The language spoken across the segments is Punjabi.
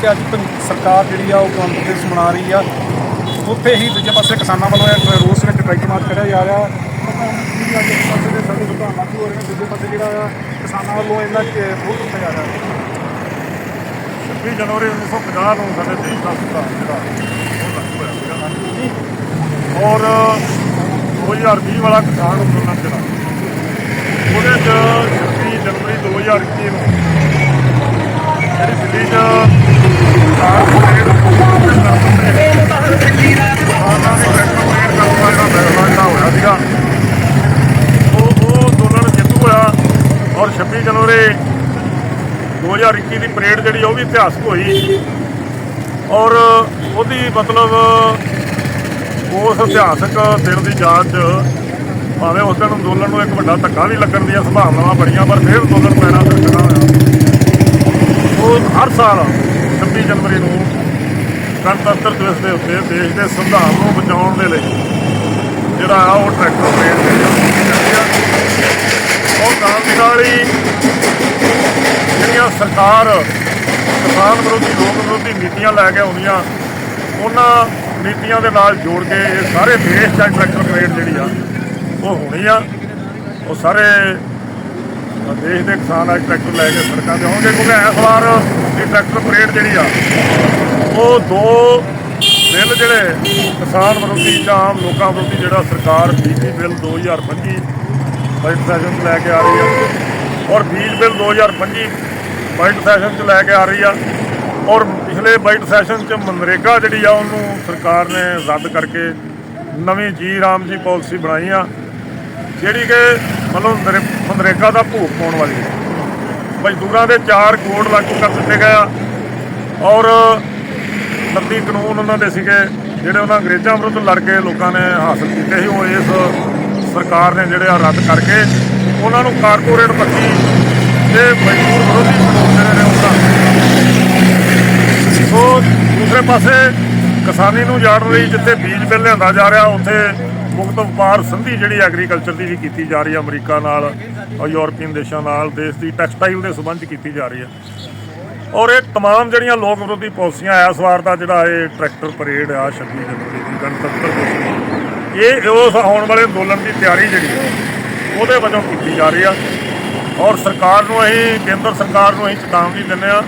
ਕਿ ਅੱਜ ਸਰਕਾਰ ਜਿਹੜੀ ਆ, ਉਹ ਕਾਨੂੰਨ ਦਿਵਸ ਮਨਾ ਰਹੀ ਆ। ਉੱਥੇ ਹੀ ਦੂਜੇ ਪਾਸੇ ਕਿਸਾਨਾਂ ਵੱਲੋਂ ਰੋਸ ਵਿੱਚ ਟਰੈਕਟਰ ਮਾਰਚ ਕਰਿਆ ਜਾ ਰਿਹਾ। ਅੱਜ ਇੱਕ ਪਾਸੇ ਦੇ ਸਾਡੇ ਦੁਕਾਨ ਲਾਗੂ ਹੋ ਰਹੇ ਨੇ ਦੂਜੇ ਪਾਸੇ ਜਿਹੜਾ ਆ ਕਿਸਾਨਾਂ ਵੱਲੋਂ ਇਹਨਾਂ ਕਿ ਵਿਰੋਧ ਕੀਤਾ ਜਾ ਰਿਹਾ 26 ਜਨਵਰੀ 1950 ਨੂੰ ਸਾਡੇ ਦੇਸ਼ ਦਾ ਸੰਵਿਧਾਨ ਜਿਹੜਾ ਉਹ ਲਾਗੂ ਹੋਇਆ ਸੀਗਾ ਔਰ 2020 ਵਾਲਾ ਕਿਸਾਨ ਅੰਦੋਲਨ ਜਿਹੜਾ, ਉਹਦੇ ਚ 26 ਜਨਵਰੀ 2021 ਨੂੰ ਜਿਹੜੀ ਦਿੱਲੀ ਚ ਜਿਹੜਾ ਫੈਸਲਾ ਹੋਇਆ ਸੀਗਾ ਉਹ ਉਹ ਅੰਦੋਲਨ ਜਿੱਤੂ ਹੋਇਆ ਔਰ 26 ਜਨਵਰੀ 2021 ਦੀ ਪਰੇਡ ਜਿਹੜੀ ਉਹ ਵੀ ਇਤਿਹਾਸਕ ਹੋਈ। ਔਰ ਉਹਦੀ ਮਤਲਬ ਉਸ ਇਤਿਹਾਸਕ ਦਿਨ ਦੀ ਯਾਦ 'ਚ ਭਾਵੇਂ ਉਸ ਦਿਨ ਅੰਦੋਲਨ ਨੂੰ ਇੱਕ ਵੱਡਾ ਧੱਕਾ ਵੀ ਲੱਗਣ ਦੀਆਂ ਸੰਭਾਵਨਾਵਾਂ ਬਣੀਆਂ, ਪਰ ਫਿਰ ਅੰਦੋਲਨ ਪੈਣਾ ਸਕਦਾ ਹੋਇਆ। ਉਹ ਹਰ ਸਾਲ 26 ਜਨਵਰੀ ਨੂੰ ਗਣਤੰਤਰ ਦਿਵਸ ਦੇ ਉੱਤੇ ਦੇਸ਼ ਦੇ ਸੰਵਿਧਾਨ ਨੂੰ ਬਚਾਉਣ ਦੇ ਲਈ ਜਿਹੜਾ ਆ ਉਹ ਟਰੈਕਟਰ ਪਰੇਡ ਜਿਹੜੀ ਆ ਉਹ ਕੀਤੀ ਜਾਂਦੀ ਆ। ਔਰ ਨਾਲ ਦੀ ਨਾਲ ਹੀ ਜਿਹੜੀਆਂ ਸਰਕਾਰ, ਕਿਸਾਨ ਵਿਰੋਧੀ, ਲੋਕ ਵਿਰੋਧੀ ਨੀਤੀਆਂ ਲੈ ਕੇ ਆਉਂਦੀਆਂ, ਉਹਨਾਂ ਨੀਤੀਆਂ ਦੇ ਨਾਲ ਜੋੜ ਕੇ ਇਹ ਸਾਰੇ ਦੇਸ਼ ਦਾ ਟਰੈਕਟਰ ਪਰੇਡ ਜਿਹੜੀ ਆ, ਉਹ ਹੋਣੀ ਆ। ਉਹ ਸਾਰੇ ਦੇਸ਼ ਦੇ ਕਿਸਾਨ ਅੱਜ ਟਰੈਕਟਰ ਲੈ ਕੇ ਸੜਕਾਂ ਤੇ ਆਉਣਗੇ, ਕਿਉਂਕਿ ਇਸ ਵਾਰ ਇਹ ਟਰੈਕਟਰ ਪਰੇਡ ਜਿਹੜੀ ਆ, ਉਹ ਦੋ ਬਿੱਲ ਜਿਹੜੇ ਕਿਸਾਨ ਵਿਰੋਧੀ ਜਾਂ ਆਮ ਲੋਕਾਂ ਵਿਰੋਧੀ ਜਿਹੜਾ ਸਰਕਾਰ ਬੀਪੀ ਬਿੱਲ 2025 ਬਜਟ ਸੈਸ਼ਨ 'ਚ ਲੈ ਕੇ ਆ ਰਹੀ ਆ ਔਰ ਬੀਜ ਬਿੱਲ 2025 ਬਜਟ ਸੈਸ਼ਨ 'ਚ ਲੈ ਕੇ ਆ ਰਹੀ ਆ ਔਰ ਪਿਛਲੇ ਬਜਟ ਸੈਸ਼ਨ 'ਚ ਮਨਰੇਗਾ ਜਿਹੜੀ ਆ, ਉਹਨੂੰ ਸਰਕਾਰ ਨੇ ਰੱਦ ਕਰਕੇ ਨਵੀਂ ਜੀ ਰਾਮ ਜੀ ਪਾਲਿਸੀ ਬਣਾਈ ਆ। ਜਿਹੜੀ ਕਿ ਮਤਲਬ ਨਰੇ- ਮਨਰੇਗਾ ਦਾ ਭੂਖ ਪਾਉਣ ਵਾਲੀ ਹੈ। ਮਜ਼ਦੂਰਾਂ ਦੇ 4 ਕਰੋੜ ਲਾਗੂ ਕਰ ਦਿੱਤੇ ਗਏ ਆ। ਔਰ 29 ਕਾਨੂੰਨ ਉਹਨਾਂ ਦੇ ਸੀਗੇ, ਜਿਹੜੇ ਉਹਨਾਂ ਅੰਗਰੇਜ਼ਾਂ ਵਿਰੁੱਧ ਲੜ ਕੇ ਲੋਕਾਂ ਨੇ ਹਾਸਲ ਕੀਤੇ ਸੀ, ਉਹ ਇਸ ਸਰਕਾਰ ਨੇ ਜਿਹੜੇ ਆ ਰੱਦ ਕਰਕੇ ਉਹਨਾਂ ਨੂੰ ਕਾਰਪੋਰੇਟ ਭਰਤੀ ਤੇ ਮਜ਼ਦੂਰ ਵਿਰੋਧੀ ਕਾਨੂੰਨ ਜਿਹੜੇ ਨੇ ਉਹਨਾਂ ਸੋ ਦੂਸਰੇ ਪਾਸੇ ਕਿਸਾਨੀ ਨੂੰ ਜਾਣ ਲਈ ਜਿੱਥੇ ਬੀਜ ਬਿੱਲ ਲਿਆਂਦਾ ਜਾ ਰਿਹਾ, ਉੱਥੇ ਮੁਕਤ ਵਪਾਰ ਸੰਧੀ ਜਿਹੜੀ ਐਗਰੀਕਲਚਰ ਦੀ ਵੀ ਕੀਤੀ ਜਾ ਰਹੀ ਹੈ ਅਮਰੀਕਾ ਨਾਲ ਔਰ ਯੂਰਪੀਅਨ ਦੇਸ਼ਾਂ ਨਾਲ ਦੇਸ਼ ਦੀ ਟੈਕਸਟਾਈਲ ਦੇ ਸੰਬੰਧ 'ਚ ਕੀਤੀ ਜਾ ਰਹੀ ਹੈ ਔਰ ਇਹ तमाम ਜਿਹੜੀਆਂ ਲੋਕ ਵਿਰੋਧੀ ਪਾਲਿਸੀਆਂ ਇਸ ਵਾਰ ਦਾ ਜਿਹੜਾ ਇਹ ਟਰੈਕਟਰ ਪਰੇਡ ਆ 26 ਜਨਵਰੀ ਦੀ ਗਣਤੰਤਰ ਦਿਵਸ ਦੀ, ਇਹ ਉਸ ਆਉਣ ਵਾਲੇ ਅੰਦੋਲਨ ਦੀ ਤਿਆਰੀ ਜਿਹੜੀ ਹੈ ਉਹਦੇ ਵਜੋਂ ਕੀਤੀ ਜਾ ਰਹੀ ਆ ਔਰ ਸਰਕਾਰ ਨੂੰ ਅਸੀਂ ਕੇਂਦਰ ਸਰਕਾਰ ਨੂੰ ਅਸੀਂ ਚੇਤਾਵਨੀ ਦਿੰਦੇ ਆ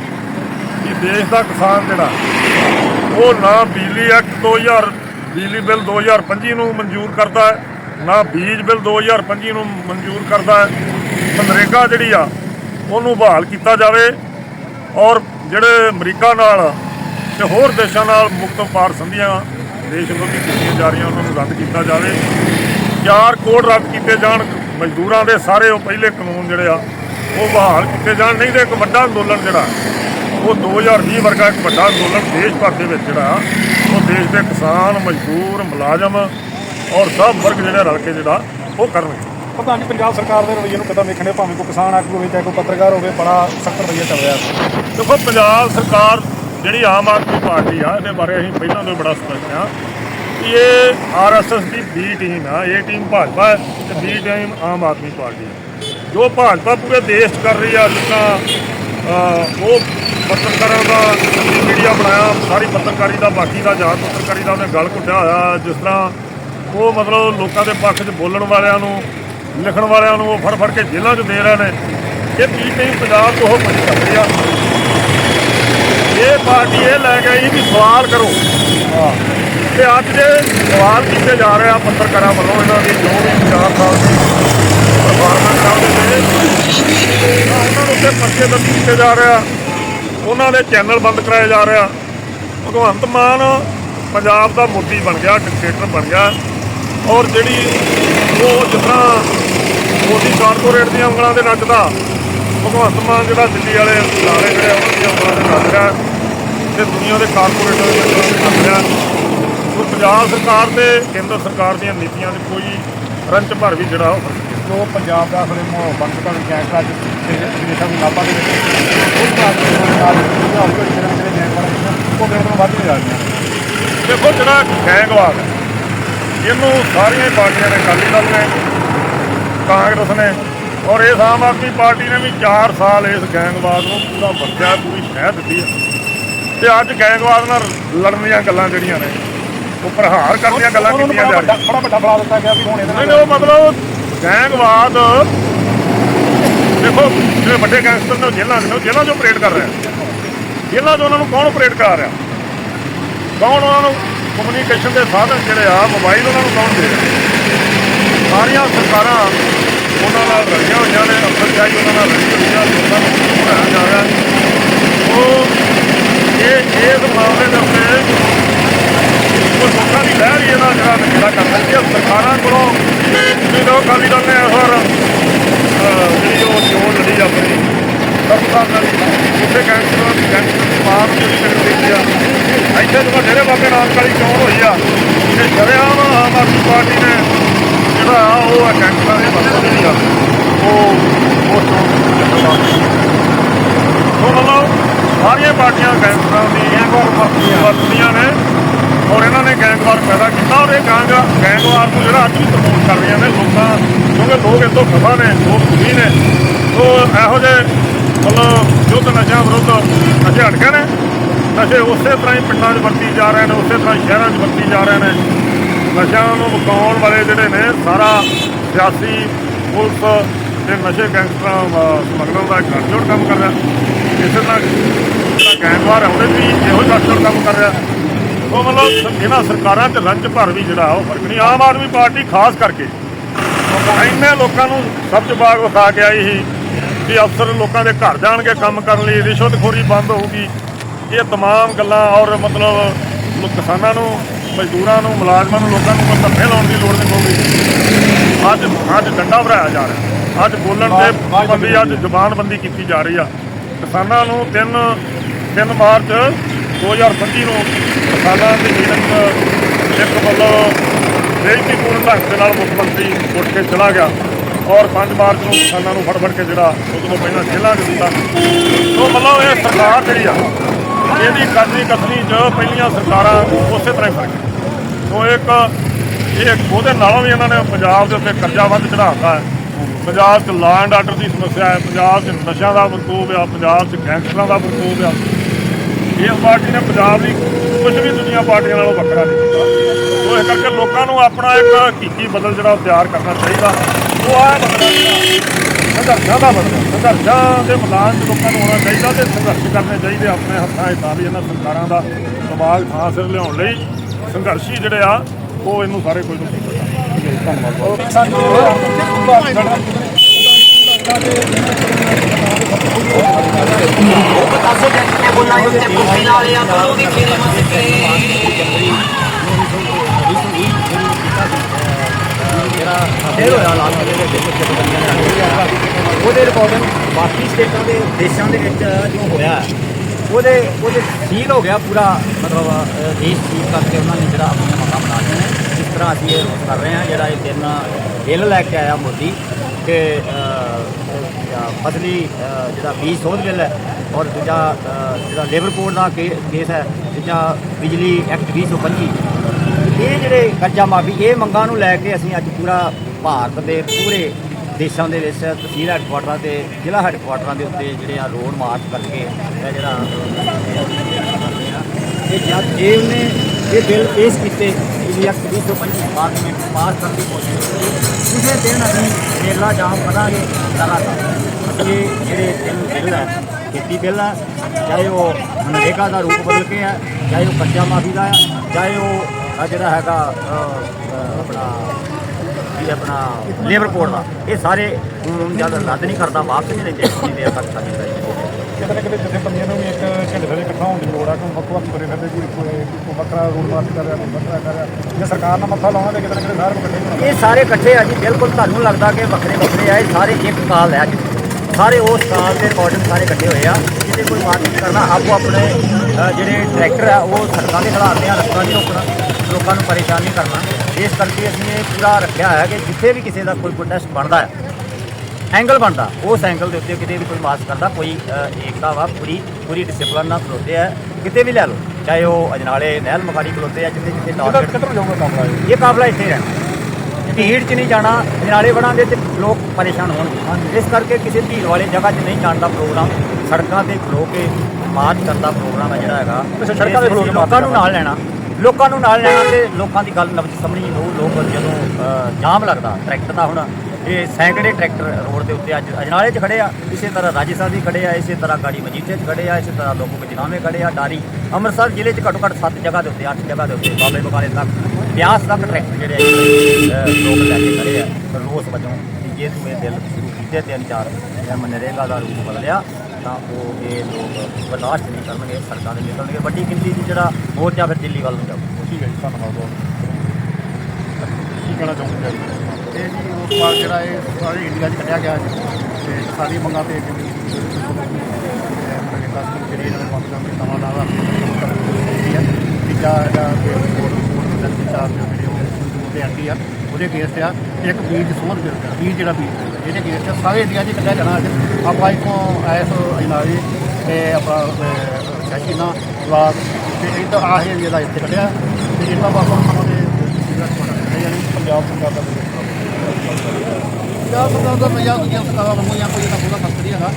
ਕਿ ਦੇਸ਼ ਦਾ ਕਿਸਾਨ ਜਿਹੜਾ ਉਹ ਨਾ ਬਿਜਲੀ ਐਕਟ 2000 ਬਿਜਲੀ ਬਿੱਲ 2025 ਨੂੰ ਮਨਜ਼ੂਰ ਕਰਦਾ ਹੈ, ਨਾ ਬੀਜ ਬਿੱਲ 2025 ਨੂੰ ਮਨਜ਼ੂਰ ਕਰਦਾ ਹੈ। ਮਨਰੇਗਾ ਜਿਹੜੀ ਆ, ਉਹਨੂੰ ਬਹਾਲ ਕੀਤਾ ਜਾਵੇ ਔਰ ਜਿਹੜੇ ਅਮਰੀਕਾ ਨਾਲ ਤੇ ਹੋਰ ਦੇਸ਼ਾਂ ਨਾਲ ਮੁਕਤ ਪਾਰ ਸੰਧੀਆਂ ਦੇਸ਼ ਵਿਰੋਧੀ ਕੀਤੀਆਂ ਜਾ ਰਹੀਆਂ, ਉਹਨਾਂ ਨੂੰ ਰੱਦ ਕੀਤਾ ਜਾਵੇ। ਚਾਰ ਕੋਡ ਰੱਦ ਕੀਤੇ ਜਾਣ, ਮਜ਼ਦੂਰਾਂ ਦੇ ਸਾਰੇ ਉਹ ਪਹਿਲੇ ਕਾਨੂੰਨ ਜਿਹੜੇ ਆ, ਉਹ ਬਹਾਲ ਕੀਤੇ ਜਾਣ, ਨਹੀਂ ਤੇ ਇੱਕ ਵੱਡਾ ਅੰਦੋਲਨ ਜਿਹੜਾ ਉਹ 2020 ਵਰਗਾ ਇੱਕ ਵੱਡਾ ਅੰਦੋਲਨ ਦੇਸ਼ ਭਰ ਦੇ ਵਿੱਚ ਜਿਹੜਾ ਉਹ ਦੇਸ਼ ਦੇ ਕਿਸਾਨ ਮਜ਼ਦੂਰ ਮੁਲਾਜ਼ਮ ਔਰ ਸਭ ਵਰਗ ਜਿਹੜੇ ਰਲ ਕੇ ਜਿਹੜਾ ਉਹ ਕਰਨਗੇ। ਪਤਾ ਨਹੀਂ ਪੰਜਾਬ ਸਰਕਾਰ ਦੇ ਰਵੱਈਏ ਨੂੰ ਕਿੱਦਾਂ ਵੇਖਣੇ ਭਾਵੇਂ ਕੋਈ ਕਿਸਾਨ ਆਗੂ ਹੋਵੇ ਚਾਹੇ ਕੋਈ ਪੱਤਰਕਾਰ ਹੋਵੇ ਬੜਾ ਸਖਤ ਰਵੱਈਆ ਚੱਲ ਰਿਹਾ ਹੈ। ਦੇਖੋ ਪੰਜਾਬ ਸਰਕਾਰ ਜਿਹੜੀ ਆਮ ਆਦਮੀ ਪਾਰਟੀ ਆ ਇਹਦੇ ਬਾਰੇ ਅਸੀਂ ਪਹਿਲਾਂ ਤੋਂ ਬੜਾ ਸਪਸ਼ਟ ਆ ਕਿ ਇਹ ਆਰਐਸਐਸ ਦੀ ਬੀ ਟੀਮ ਆ ਇਹ ਟੀਮ ਭਾਜਪਾ ਹੈ ਤੇ B team Aam Aadmi party ਹੈ ਜੋ ਭਾਜਪਾ ਪੂਰੇ ਦੇਸ਼ 'ਚ ਕਰ ਰਹੀ ਆ ਜਿੱਦਾਂ ਉਹ ਪੱਤਰਕਾਰਾਂ ਦਾ ਮੀਡੀਆ ਬਣਾਇਆ, ਸਾਰੀ ਪੱਤਰਕਾਰੀ ਦਾ, ਬਾਕੀ ਦਾ ਜਾਤ ਪੱਤਰਕਾਰੀ ਦਾ ਉਹਨੇ ਗਲ ਘੁੱਟਿਆ ਹੋਇਆ, ਜਿਸ ਤਰ੍ਹਾਂ ਉਹ ਮਤਲਬ ਲੋਕਾਂ ਦੇ ਪੱਖ 'ਚ ਬੋਲਣ ਵਾਲਿਆਂ ਨੂੰ, ਲਿਖਣ ਵਾਲਿਆਂ ਨੂੰ ਉਹ ਫੜ ਫੜ ਕੇ ਜੇਲ੍ਹਾਂ 'ਚ ਦੇ ਰਹੇ ਨੇ। ਇਹ ਬੀ ਟੀਮ ਪੰਜਾਬ ਤੋਂ ਉਹ ਕੁਝ ਕਰ ਆ। ਇਹ ਪਾਰਟੀ ਇਹ ਲੈ ਕੇ ਆਈ ਵੀ ਸਵਾਲ ਕਰੋ। ਤੇ ਅੱਜ ਜੇ ਸਵਾਲ ਕੀਤੇ ਜਾ ਰਹੇ ਆ ਪੱਤਰਕਾਰਾਂ ਵੱਲੋਂ, ਇਹਨਾਂ ਦੀ ਜੋ ਵੀ ਚਾਰ ਸਾਲ ਦੀ ਪਰਫਾਰਮੈਂਸ ਆ ਤੇ ਉਹਨਾਂ ਨੂੰ ਉੱਤੇ ਪਰਚੇ ਦਰਜ ਕੀਤੇ ਜਾ ਰਿਹਾ ਉਹਨਾਂ ਦੇ ਚੈਨਲ ਬੰਦ ਕਰਾਏ ਜਾ ਰਿਹਾ ਭਗਵੰਤ ਮਾਨ ਪੰਜਾਬ ਦਾ ਮੋਦੀ ਬਣ ਗਿਆ ਡਿਕਟੇਟਰ ਬਣ ਗਿਆ। ਔਰ ਜਿਹੜੀ ਉਹ ਜਿਸ ਮੋਦੀ ਕਾਰਪੋਰੇਟ ਦੀਆਂ ਉਂਗਲਾਂ ਦੇ ਨੱਚਦਾ ਭਗਵੰਤ ਮਾਨ ਜਿਹੜਾ ਦਿੱਲੀ ਵਾਲੇ ਲਾਲੇ ਜਿਹੜੇ ਉਹਨਾਂ ਦੀਆਂ ਉਂਗਲਾਂ ਦੇ ਨੱਚ ਰਿਹਾ। ਤੇ ਦੁਨੀਆ ਦੇ ਕਾਰਪੋਰੇਟਾਂ ਦੀਆਂ ਉਂਗਲਾਂ ਦੇ ਰਿਹਾ। ਸੋ ਪੰਜਾਬ ਸਰਕਾਰ ਤੇ ਕੇਂਦਰ ਸਰਕਾਰ ਦੀਆਂ ਨੀਤੀਆਂ 'ਚ ਕੋਈ ਰੰਚ ਭਰ ਵੀ ਜਿਹੜਾ ਉਹ ਜੋ ਪੰਜਾਬ ਦਾ ਅਸਲੇ ਮਾਹੌਲ ਬਣ ਚੁੱਕਾ ਵੀ ਕੈਸ਼ ਰਾਜ ਦੇਸ਼ਾਂ ਦੀ ਨਾਪਾ ਦੇ ਵਿੱਚ ਉਹ ਬਾਤ ਦੇ ਨਾਲ ਜਿਹੜਾ ਹੌਲੀ ਹੌਲੀ ਜਿਹੜੇ ਜਿਹੜੇ ਗੈਂਗ ਵਾਲੇ ਉਹ ਦਿਨ ਤੋਂ ਵੱਧ ਜਾ ਰਹੀਆਂ। ਦੇਖੋ ਜਿਹੜਾ ਗੈਂਗਵਾਦ ਇਹਨੂੰ ਸਾਰੀਆਂ ਪਾਰਟੀਆਂ ਨੇ ਅਕਾਲੀ ਦਲ ਨੇ ਕਾਂਗਰਸ ਨੇ ਔਰ ਇਸ ਆਮ ਆਦਮੀ ਪਾਰਟੀ ਨੇ ਵੀ 4 ਸਾਲ ਇਸ ਗੈਂਗਵਾਦ ਨੂੰ ਪੂਰਾ ਵਰਤਿਆ ਪੂਰੀ ਸ਼ਹਿ ਦਿੱਤੀ ਹੈ। ਤੇ ਅੱਜ ਗੈਂਗਵਾਦ ਨਾਲ ਲੜਨ ਦੀਆਂ ਗੱਲਾਂ ਜਿਹੜੀਆਂ ਨੇ ਉਹ ਪ੍ਰਹਾਰ ਕਰਨ ਦੀਆਂ ਗੱਲਾਂ ਕੀਤੀਆਂ ਜਾ ਰਹੀਆਂ। ਬੜਾ ਵੱਡਾ ਫੜਾ ਦਿੱਤਾ ਗਿਆ ਵੀ ਹੁਣ ਇਹਦੇ ਨਹੀਂ ਨਾਲ ਨਹੀਂ ਉਹ ਮਤਲਬ ਗੈਂਗਵਾਦ ਦੇਖੋ, ਜਿਹੜੇ ਵੱਡੇ ਗੈਂਗਸਟਰ ਨੇ ਉਹ ਜੇਲ੍ਹਾਂ ਦੇ ਜੇਲ੍ਹਾਂ 'ਚ ਆਪਰੇਟ ਕਰ ਰਿਹਾ ਜੇਲ੍ਹਾਂ 'ਚ ਉਹਨਾਂ ਨੂੰ ਕੌਣ ਆਪਰੇਟ ਕਰਾ ਰਿਹਾ? ਕੌਣ ਉਹਨਾਂ ਨੂੰ ਕਮਿਊਨੀਕੇਸ਼ਨ ਦੇ ਸਾਧਨ ਜਿਹੜੇ ਆ ਮੋਬਾਈਲ ਉਹਨਾਂ ਨੂੰ ਕੌਣ ਦੇ ਰਿਹਾ? ਸਾਰੀਆਂ ਸਰਕਾਰਾਂ ਉਹਨਾਂ ਨਾਲ ਰਲੀਆਂ ਹੋਈਆਂ ਨੇ ਅਫਸਰਸ਼ਾਹੀ ਉਹਨਾਂ ਨਾਲ ਰਲੀ ਹੋਈ ਆ ਲੋਕਾਂ ਨੂੰ ਬਣਾਇਆ ਜਾ ਰਿਹਾ ਉਹ ਇਹ ਇਸ ਮਾਮਲੇ ਦੇ ਉੱਤੇ ਉਹ ਲੋਕਾਂ ਦੀ ਲਹਿਰ ਹੀ ਇਹਦਾ ਜਿਹੜਾ ਨਸ਼ਾ ਕਰ ਰਹੀ ਹੈ ਸਰਕਾਰਾਂ ਕੋਲੋਂ ਜਦੋਂ ਅਕਾਲੀ ਦਲ ਨੇ ਇਸ ਵਾਰ ਅਹ, ਜਿਹੜੀ ਉਹ ਚੋਣ ਲੜੀ ਆਪਣੀ ਸਰਕਾਰ ਨਾਲ ਉੱਥੇ ਗੈਂਗਸਟਰਾਂ ਦੀ ਗੈਂਗਸਟਰ ਦੀ ਮਾਂ ਨੂੰ ਜਿਹੜੀ ਟਿਕਟ ਦਿੱਤੀ ਆ ਇੱਥੇ ਜਦੋਂ ਡੇਰੇ ਬਾਬੇ ਨਾਨਕ ਵਾਲੀ ਚੋਣ ਹੋਈ ਆ। ਤੇ ਸ਼ਰੇਆਮ ਆਮ ਆਦਮੀ ਪਾਰਟੀ ਨੇ ਜਿਹੜਾ ਆ, ਉਹ ਆ ਗੈਂਗਸਟਰਾਂ ਦੇ ਬੰਦੇ ਜਿਹੜੀ ਆ। ਉਹ ਉਹ ਚੋਣ ਮਤਲਬ ਸਾਰੀਆਂ ਪਾਰਟੀਆਂ ਗੈਂਗਸਟਰਾਂ ਦੀ ਵਰਤਦੀਆਂ ਨੇ। ਔਰ ਇਹਨਾਂ ਨੇ ਗੈਂਗਵਾਰ ਪੈਦਾ ਕੀਤਾ ਔਰ ਇਹ ਗੈਂਗ ਗੈਂਗਵਾਰ ਨੂੰ ਜਿਹੜਾ ਅੱਜ ਵੀ ਪ੍ਰਮੋਟ ਕਰ ਰਹੀਆਂ ਨੇ ਲੋਕਾਂ ਕਿਉਂਕਿ ਲੋਕ ਇਸ ਤੋਂ ਖਫਾ ਨੇ, ਲੋਕ ਦੁਖੀ ਨੇ। ਸੋ ਇਹੋ ਜਿਹੇ ਮਤਲਬ ਯੁੱਧ ਨਸ਼ਿਆਂ ਵਿਰੁੱਧ ਨਸ਼ੇ ਹਟ ਗਏ ਨੇ। ਨਸ਼ੇ ਉਸੇ ਤਰ੍ਹਾਂ ਹੀ ਪਿੰਡਾਂ 'ਚ ਵਰਤੀ ਜਾ ਰਹੇ ਨੇ ਉਸੇ ਤਰ੍ਹਾਂ ਹੀ ਸ਼ਹਿਰਾਂ 'ਚ ਵਰਤੀ ਜਾ ਰਹੇ ਨੇ। ਨਸ਼ਿਆਂ ਨੂੰ ਮੁਕਾਉਣ ਵਾਲੇ ਜਿਹੜੇ ਨੇ ਸਾਰਾ ਸਿਆਸੀ ਪੁਲਿਸ ਤੇ ਨਸ਼ੇ ਗੈਂਗਸਟਰਾਂ ਅਹ, ਸਮਗਲਰ ਦਾ ਇੱਕ ਗੱਠਜੋੜ ਕੰਮ ਕਰ ਰਿਹਾ। ਇਸੇ ਤਰ੍ਹਾਂ ਜਿਹੜਾ ਗੈਂਗਵਾਰ ਉਹਦੇ ਵੀ ਇਹੋ ਜਿਹਾ ਗੱਠਜੋੜ ਕੰਮ ਕਰ ਰਿਹਾ। ਉਹ ਮਤਲਬ ਇਹਨਾਂ ਸਰਕਾਰਾਂ 'ਚ ਰੰਜ ਭਰ ਵੀ ਜਿਹੜਾ ਉਹ ਫ਼ਰਕ ਨਹੀਂ। ਆਮ ਆਦਮੀ ਪਾਰਟੀ ਖਾਸ ਕਰਕੇ। ਇੰਨੇ ਲੋਕਾਂ ਨੂੰ ਸਬਜ਼ ਬਾਗ ਵਿਖਾ ਕੇ ਆਈ ਸੀ ਕਿ ਅਫਸਰ ਲੋਕਾਂ ਦੇ ਘਰ ਜਾਣਗੇ ਕੰਮ ਕਰਨ ਲਈ ਰਿਸ਼ਵਤਖੋਰੀ ਬੰਦ ਹੋਊਗੀ। ਇਹ तमाम ਗੱਲਾਂ ਔਰ ਮਤਲਬ ਲੋ- ਕਿਸਾਨਾਂ ਨੂੰ ਮਜ਼ਦੂਰਾਂ ਨੂੰ ਮੁਲਾਜ਼ਮਾਂ ਨੂੰ ਲੋਕਾਂ ਨੂੰ ਕੋਈ ਧੱਫੇ ਲਾਉਣ ਦੀ ਲੋੜ ਨਹੀਂ ਪਊਗੀ ਅੱਜ ਅੱਜ ਡੰਡਾ ਭਰਾਇਆ ਜਾ ਰਿਹਾ ਅੱਜ ਬੋਲਣ ਤੇ ਪਾਬੰਦੀ ਅੱਜ ਜ਼ੁਬਾਨਬੰਦੀ ਕੀਤੀ ਜਾ ਰਹੀ ਆ ਕਿਸਾਨਾਂ ਨੂੰ 3 3 ਮਾਰਚ 2025 ਨੂੰ ਕਿਸਾਨਾਂ ਦੀ ਮੀਟਿੰਗ ਇੱਕ ਮਤਲਬ ਬੇਇੱਜ਼ਤੀਪੂਰਨ ਢੰਗ ਦੇ ਨਾਲ ਮੁੱਖ ਮੰਤਰੀ ਉੱਠ ਕੇ ਚਲਾ ਗਿਆ ਔਰ 5 ਮਾਰਚ ਨੂੰ ਕਿਸਾਨਾਂ ਨੂੰ ਫੜ ਫੜ ਕੇ ਜਿਹੜਾ ਉਦੋਂ ਤੋਂ ਪਹਿਲਾਂ ਜੇਲ੍ਹਾਂ 'ਚ ਦਿੱਤਾ ਸੋ ਮਤਲਬ ਇਹ ਸਰਕਾਰ ਜਿਹੜੀ ਆ ਇਹਦੀ ਕਦਰੀ ਕਸਰੀ 'ਚ ਪਹਿਲੀਆਂ ਸਰਕਾਰਾਂ ਉਸੇ ਤਰ੍ਹਾਂ ਹੀ ਫ਼ਰਕ ਸੋ ਇੱਕ, ਇਹ ਉਹਦੇ ਨਾਲੋਂ ਵੀ ਇਹਨਾਂ ਨੇ ਪੰਜਾਬ ਦੇ ਉੱਤੇ ਕਰਜ਼ਾ ਵੱਧ ਚੜਾਤਾ ਹੈ। ਪੰਜਾਬ 'ਚ ਲਾਅ ਐਂਡ ਆਰਡਰ ਦੀ ਸਮੱਸਿਆ ਹੈ, ਪੰਜਾਬ 'ਚ ਨਸ਼ਿਆਂ ਦਾ ਵਰਤੋਂ ਆ, ਪੰਜਾਬ 'ਚ ਗੈਂਗਸਟਰਾਂ ਦਾ ਵਰਤੋਂ ਆ। ਇਸ ਪਾਰਟੀ ਨੇ ਪੰਜਾਬ ਦੀ ਕੁਝ ਵੀ ਦੁਨੀਆ ਪਾਰਟੀਆਂ ਨਾਲੋਂ ਵੱਖਰਾ ਨਹੀਂ ਕੀਤਾ। ਸੋ ਇਸ ਕਰਕੇ ਲੋਕਾਂ ਨੂੰ ਆਪਣਾ ਇੱਕ ਹਕੀਕੀ ਬਦਲ ਜਿਹੜਾ ਉਹ ਤਿਆਰ ਕਰਨਾ ਚਾਹੀਦਾ। ਉਹ ਆ ਬਦਲ ਸੰਘਰਸ਼ਾਂ ਦਾ ਬਦਲ ਸੰਘਰਸ਼ਾਂ ਦੇ ਮੈਦਾਨ 'ਚ ਲੋਕਾਂ ਨੂੰ ਹੋਣਾ ਚਾਹੀਦਾ ਤੇ ਸੰਘਰਸ਼ ਕਰਨੇ ਚਾਹੀਦੇ ਆਪਣੇ ਹੱਥਾਂ 'ਚ ਤਾਂ ਵੀ ਇਹਨਾਂ ਸਰਕਾਰਾਂ ਦਾ ਦਿਮਾਗ ਥਾਂ ਸਿਰ ਲਿਆਉਣ ਲਈ। ਸੰਘਰਸ਼ੀ ਜਿਹੜੇ ਆ ਉਹ ਇਹਨੂੰ ਸਾਰੇ ਕੋਈ ਨਹੀਂ ਧੰਨਵਾਦ। ਸਾਨੂੰ ਉਹ ਪਤਾਸੇ ਜੱਟ ਨੇ ਬੋਲਾਂ ਉੱਤੇ ਕੁੱਤੀ ਨਾਲ ਆ ਬੋਲੋ ਦੀ ਫੇਰੇ ਮਸ ਜਿਹੜਾ ਫੇਰ ਹੋਇਆ ਲਾਲ ਲਾਸਟ ਦੇ ਵਿੱਚ ਜਿਹੜੇ ਬੰਦਿਆਂ ਨੇ ਹੋਇਆ ਉਹਦੇ ਰਿਕਾਰਡਿੰਗ ਬਾਕੀ ਸਟੇਟਾਂ ਦੇ ਦੇਸ਼ਾਂ ਦੇ ਵਿੱਚ ਜੋ ਹੋਇਆ ਉਹਦੇ ਉਹਦੇ ਸੀਲ ਹੋ ਗਿਆ ਪੂਰਾ ਮਤਲਬ ਦੇਸ਼ ਸੀਲ ਕਰਕੇ ਉਹਨਾਂ ਨੇ ਜਿਹੜਾ ਆਪਣੀਆਂ ਮੰਗਾਂ ਬਣਾ ਲਈਆਂ ਨੇ ਜਿਸ ਤਰ੍ਹਾਂ ਅਸੀਂ ਇਹ ਕਰ ਰਹੇ ਹਾਂ ਜਿਹੜਾ ਇਹ ਤਿੰਨ ਬਿੱਲ ਲੈ ਕੇ ਆਇਆ ਮੋਦੀ ਕਿ ਅਹ, ਫਸਲੀ ਜਿਹੜਾ ਬੀਜ ਸੋਧ ਬਿੱਲ ਹੈ ਔਰ ਦੂਜਾ ਜਿਹੜਾ ਲੇਬਰ ਕੋਡ ਦਾ ਕੇਸ ਹੈ ਦੂਜਾ ਬਿਜਲੀ ਐਕਟ 2025 ਇਹ ਜਿਹੜੇ ਕਰਜ਼ਾ ਮਾਫੀ, ਇਹ ਮੰਗਾਂ ਨੂੰ ਲੈ ਕੇ ਅਸੀਂ ਅੱਜ ਪੂਰਾ ਭਾਰਤ ਦੇ ਪੂਰੇ ਦੇਸ਼ਾਂ ਦੇ ਵਿੱਚ ਤਹਿਸੀਲ ਹੈੱਡਕੁਆਟਰਾਂ ਤੇ ਜ਼ਿਲ੍ਹਾ ਹੈੱਡਕੁਆਟਰਾਂ ਦੇ ਉੱਤੇ ਜਿਹੜੇ ਆ ਰੋਡ ਮਾਰਚ ਕਰਕੇ ਜਿਹੜਾ ਇਹ ਜਦ ਜੇ ਨੇ ਇਹ ਬਿੱਲ ਪੇਸ਼ ਕੀਤੇ, ਇਹ ਐਕਟ 2025 ਪਾਰਲੀਮੈਂਟ ਪਾਸ ਕਰਨ ਦੀ ਕੋਸ਼ਿਸ਼ ਕੀਤੀ, ਉਸੇ ਦਿਨ ਅਸੀਂ ਮੇਲਾ ਜਾਮ ਕਰਾਂਗੇ ਲਗਾਤਾਰ। ਇਹ ਜਿਹੜੇ ਤਿੰਨ ਬਿੱਲ ਹੈ ਖੇਤੀ ਬਿੱਲ ਹੈ ਚਾਹੇ ਉਹ ਮਨਰੇਗਾ ਦਾ ਰੂਪ ਬਦਲ ਕੇ ਹੈ ਚਾਹੇ ਉਹ ਕਰਜ਼ਾ ਮਾਫੀ ਦਾ ਆ, ਚਾਹੇ ਉਹ ਆ ਜਿਹੜਾ ਹੈਗਾ ਆਪਣਾ ਕੀ ਆਪਣਾ ਲੇਬਰ ਕੋਡ ਦਾ ਇਹ ਸਾਰੇ ਜਦ ਰੱਦ ਨਹੀਂ ਕਰਦਾ ਵਾਪਸ ਨਹੀਂ ਲੈਂਦੇ ਜਿੰਨੀ ਦੇਰ ਤੱਕ ਸਾਡੀ ਕਿਤੇ ਨਾ ਕਿਤੇ ਜਥੇਬੰਦੀਆਂ ਨੂੰ ਵੀ ਇੱਕ ਝੰਡੇ ਥੱਲੇ ਇਕੱਠਾ ਹੋਣ ਦੀ ਲੋੜ ਆ ਕਿ ਵੱਖ ਵੱਖ ਤੁਰੇ ਫਿਰਦੇ ਕੋਈ ਕੋਈ ਕੋਈ ਵੱਖਰਾ ਰੋਡ ਮਾਰਚ ਕਰ ਰਿਹਾ ਕੋਈ ਵੱਖਰਾ ਕਰ ਰਿਹਾ ਜੇ ਸਰਕਾਰ ਨਾਲ ਮੱਥਾ ਲਾਉਣਾ ਤੇ ਕਿਤੇ ਨਾ ਕਿਤੇ ਸਾਰੇ ਨੂੰ ਇਕੱਠੇ ਹੋਣਾ। ਇਹ ਸਾਰੇ ਇਕੱਠੇ ਆ ਜੀ ਬਿਲਕੁਲ ਤੁਹਾਨੂੰ ਲੱਗਦਾ ਕਿ ਵੱਖਰੇ ਵੱਖਰੇ ਆ ਇਹ ਸਾਰੇ ਇੱਕ ਕਾਲ ਹੈ ਅੱਜ। ਸਾਰੇ ਉਸ ਕਾਲ ਦੇ ਅਕੋਰਡਿੰਗ ਸਾਰੇ ਇਕੱਠੇ ਹੋਏ ਆ ਜਿਹਦੇ ਕੋਈ ਬਾਤ ਨਹੀਂ ਕਰਨਾ ਆਪੋ ਆਪਣੇ ਜਿਹੜੇ ਡਾਇਰੈਕਟਰ ਆ ਉਹ ਸੜਕਾਂ ਦੇ ਖਿਲਾਫ ਆ ਰਸਤਾ ਨਹੀਂ ਰੋਕਣਾ। ਲੋਕਾਂ ਨੂੰ ਪਰੇਸ਼ਾਨ ਨਹੀਂ ਕਰਨਾ। ਇਸ ਕਰਕੇ ਅਸੀਂ ਇਹ ਪੂਰਾ ਰੱਖਿਆ ਹੈ ਕਿ ਜਿੱਥੇ ਵੀ ਕਿਸੇ ਦਾ ਕੋਈ ਪ੍ਰੋਟੈਸਟ ਬਣਦਾ ਹੈ ਐਂਗਲ ਬਣਦਾ ਉਸ ਐਂਗਲ ਦੇ ਉੱਤੇ ਕਿਤੇ ਵੀ ਕੋਈ ਮਾਸ ਕਰਦਾ ਕੋਈ ਏਕਤਾ ਵਾ ਪੂਰੀ ਪੂਰੀ ਡਿਸਪਲਿਨ ਨਾਲ ਖਲੋਤੇ ਆ। ਕਿਤੇ ਵੀ ਲੈ ਲਓ ਚਾਹੇ ਉਹ ਅਜਨਾਲੇ ਨਹਿਲ ਮਖਾੜੀ ਖਲੋਤੇ ਆ ਜਿੱਥੇ ਜਿੱਥੇ ਟਾਰਗੇਟ ਕਿੱਧਰ ਜਾਊਗਾ ਮਾਮਲਾ ਇਹ? ਕਾਫਲਾ ਇੱਥੇ ਰਹਿਣਾ। ਭੀੜ 'ਚ ਨਹੀਂ ਜਾਣਾ ਨਾਲੇ ਬਣਾਂਗੇ ਤੇ ਲੋਕ ਪਰੇਸ਼ਾਨ ਹੋਣਗੇ। ਇਸ ਕਰਕੇ ਕਿਸੇ ਭੀੜ ਵਾਲੀ ਜਗ੍ਹਾ 'ਚ ਨਹੀਂ ਜਾਣ ਦਾ ਪ੍ਰੋਗਰਾਮ ਸੜਕਾਂ ਤੇ ਖਲੋ ਕੇ ਮਾਰਚ ਕਰਨ ਦਾ ਪ੍ਰੋਗਰਾਮ ਹੈ ਜਿਹੜਾ ਹੈਗਾ। ਸੜਕਾਂ ਤੇ ਖਲੋ ਕੇ ਲੋਕਾਂ ਨੂੰ ਨਾਲ ਲੈਣਾ। ਲੋਕਾਂ ਨੂੰ ਨਾਲ ਲੈਣਾ ਤੇ ਲੋਕਾਂ ਦੀ ਗੱਲ ਨਬਜ਼ ਸਮਝਣੀ ਉਹ ਲੋਕ ਜਦੋਂ ਅ, ਜਾਮ ਲੱਗਦਾ ਟਰੈਕਟਰ ਦਾ ਹੁਣ ਇਹ ਸੈਂਕੜੇ ਟਰੈਕਟਰ ਰੋਡ ਦੇ ਉੱਤੇ ਅੱਜ ਅਜਨਾਲੇ 'ਚ ਖੜੇ ਆ। ਇਸੇ ਤਰ੍ਹਾਂ ਰਾਜਸਥਾਨ ਵੀ ਖੜੇ ਆ ਇਸੇ ਤਰ੍ਹਾਂ ਗਾੜੀ ਮਜੀਠੇ 'ਚ ਖੜੇ ਆ ਇਸੇ ਤਰ੍ਹਾਂ ਲੋਕੋ ਬਜਨਾਵੇਂ ਖੜੇ ਆ। ਡਾਰੀ ਅੰਮ੍ਰਿਤਸਰ ਜ਼ਿਲ੍ਹੇ 'ਚ ਘੱਟੋ ਘੱਟ 7 ਜਗ੍ਹਾ ਦੇ ਉੱਤੇ 8 ਜਗ੍ਹਾ ਦੇ ਉੱਤੇ ਬਾਬੇ ਬਕਾਲੇ ਤੱਕ ਬਿਆਸ ਤੱਕ ਟਰੈਕਟਰ ਜਿਹੜੇ ਆ ਅ, ਲੋਕ ਲੈ ਕੇ ਖੜੇ ਆ। ਰੋਸ ਵਜੋਂ ਕਿ ਜੇ ਤੂੰ ਇਹ ਦਿਲ ਕੀਤੇ ਤਿੰਨ ਚਾਰ ਜਾਂ ਮਨਰੇਗਾ ਦਾ ਰੂਪ ਬਦਲਿਆ ਤਾਂ ਉਹ ਇਹ ਲੋਕ ਬਰਦਾਸ਼ਤ ਨਹੀਂ ਕਰਨਗੇ ਸੜਕਾਂ ਤੇ ਨਿਕਲਣਗੇ। ਵੱਡੀ ਗਿਣਤੀ 'ਚ ਜਿਹੜਾ ਮੋਰਚਾ ਫਿਰ ਦਿੱਲੀ ਵੱਲ ਨੂੰ ਜਾਊ। ਠੀਕ ਹੈ ਜੀ ਧੰਨਵਾਦ ਬਹੁਤ। ਕੀ ਕਹਿਣਾ ਚਾਹੁੰਦੇ ਜੀ ਇਹ ਜੀ ਉਸ ਵਾਰ ਜਿਹੜਾ ਇਹ ਸਾਰੇ ਇੰਡੀਆ 'ਚ ਕੱਢਿਆ ਗਿਆ ਤੇ ਸਾਰੀ ਮੰਗਾਂ ਤੇ ਜਿਹੜੀ ਸਕੀਮ ਜਿਹੜੀ ਇਹਨਾਂ ਨੇ ਕਰਨ ਦੀ ਸਮਾਂ ਦਾ ਹੈ ਤੀਜਾ ਇਹਦਾ ਕੋਰਟ ਕੋਰਟ ਦੇ ਚਾਰ ਜੋ ਜਿਹੜੇ ਉਹਦੇ ਐਂਟੀ ਆ, ਉਹਦੇ ਕੇਸ ਆ, ਇੱਕ ਬੀਜ ਸੋਹਣ ਬਿਰਦਾ ਬੀਜ ਜਿਹੜਾ ਬੀਜ ਇਹਦੇ ਕੇਸ ਆ ਸਾਰੇ ਇੰਡੀਆ 'ਚ ਕੱਢਿਆ ਜਾਣਾ ਅੱਜ। ਆਪਾਂ ਇੱਥੋਂ ਐਸ ਅਜਨਾਲੇ ਤੇ ਆਪਾਂ ਸ਼ੈਸ਼ੀਨਾ ਬਲਾਕ ਤੇ ਇੱਧਰ ਆਹ ਏਰੀਆ ਦਾ ਇੱਥੇ ਕੱਢਿਆ। ਤੇ ਇਹਨਾਂ ਪਾਸੋਂ ਸਮਾਂ ਦੇ ਪੰਜਾਬ ਸਰਕਾਰ ਦਾ ਪੰਜਾਬ ਸਰਕਾਰ ਦਾ ਪੰਜਾਬ ਦੀਆਂ ਸਰਕਾਰਾਂ ਨੂੰ ਜਾਂ ਕੋਈ ਨਾ ਪੂਰਾ ਫ਼ਰਕ ਨਹੀਂ ਹੈਗਾ।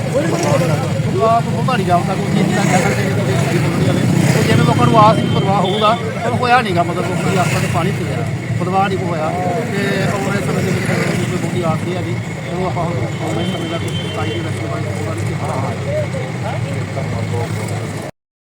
ਆਪ ਬਹੁਤਾੜੀ ਜਾਪਦਾ ਕੋਈ ਚੀਜ਼ ਦਾ ਕਹਿ ਸਕਦੇ ਕਿ ਤੁਸੀਂ ਕੀ ਵਾਲੇ ਜਿਵੇਂ ਲੋਕਾਂ ਨੂੰ ਆਸ ਪਰਵਾਹ ਹੋਊਗਾ ਉਹ ਹੋਇਆ ਨਹੀਂਗਾ ਮਤਲਬ ਲੋਕਾਂ ਦੀ ਆਸਾਂ ਤੇ ਪਾਣੀ ਪੀ ਗਿਆ ਪਰਵਾਹ ਨਹੀਂ ਹੋਇਆ ਤੇ ਔਰ ਸਮੇਂ ਦੇ ਵਿੱਚ ਕੋਈ ਬਹੁਤੀ ਆਸ ਹੈਗੀ ਉਹ ਆਪਾਂ ਹੁਣ ਆਨਲਾਈਨ ਸਮੇਂ ਦਾ ਕੋਈ ਕਾਈ ਦੀ ਰਸਮ ਬਾਈ ਹੋਊਗਾ ਨਹੀਂ